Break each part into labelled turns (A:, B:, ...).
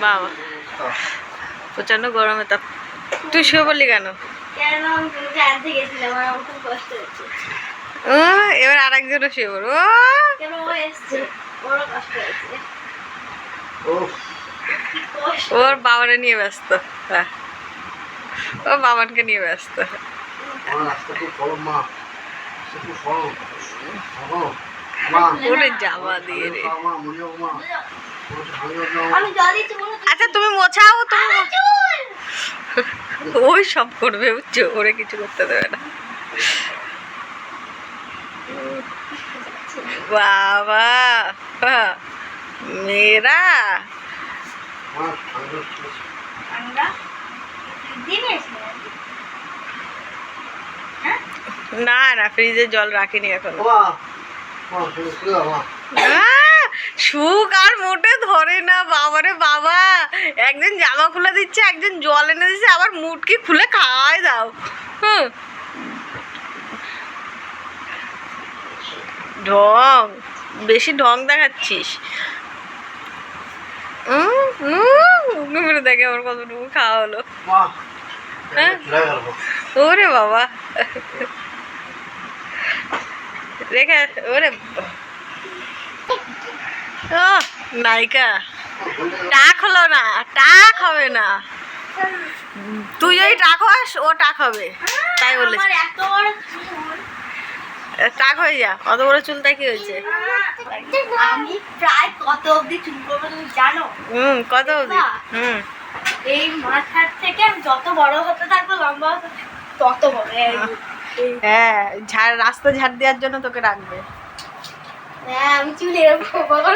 A: বাবা। প্রচণ্ড গরমে তাপ। তুই শুয়ে বললি কেন?
B: কেন? আমি জানতে গেছিলাম আর আমার খুব কষ্ট হচ্ছে।
A: ও এবার আর একজনও শুয়ে পড়ো। ওর বাবারে নিয়ে ব্যস্ত। হ্যাঁ। ও বাবানকে নিয়ে ব্যস্ত। ওরে জামা দিয়ে রে। আচ্ছা তুমি মোছাও তুমি ওই সব করবে বুঝছ? ওরে কিছু করতে দেবে না। বাবা হ্যাঁ, মেয়েরা?
B: হ্যাঁ?
A: না না ফ্রিজে জল রাখিনি এখন।
C: মা
A: সুখ আর মোটে ধরে না বাবারে বাবা। একজন জামা খুলে দিচ্ছে একজন জল এনে দিচ্ছে আবার মুটকি খুলে খাওয়াই দাও। হুম। ঢং বেশি ঢং দেখাচ্ছিস। দেখে আমার কতটুকু খাওয়া হলো। হ্যাঁ? ওরে বাবা। রেখে ওরে ও নায়িকা। টাক হলো না টাক হবে না। তুই যদি টাক হস ও টাক হবে তাই বলে। টাক হয়ে যা অত বড় চুলটা কি হয়েছে?
B: আমি প্রায় কত অবধি চুল করব তুমি জানো?
A: হুম কত অবধি? হুম।
B: এই মাথার থেকে আমি যত বড় হতে থাকব লম্বা হতে তত বড়।
A: হ্যাঁ ঝাড় রাস্তা ঝাড় দেওয়ার জন্য তোকে রাখবে।
B: আমি চুল এত বড়।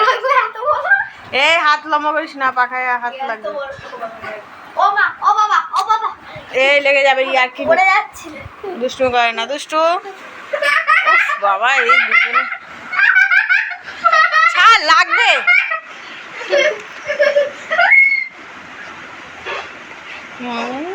A: এই হাত লম্বা করিস না পাখায় হাত লাগবে।
B: ও মা ও বাবা ও বাবা।
A: এই লেগে যাবে ইয়ার কি।
B: পড়ে যাচ্ছে।
A: দুষ্টু করে না দুষ্টু। বাবা এই দুজনে। ছাড় লাগবে। হুম।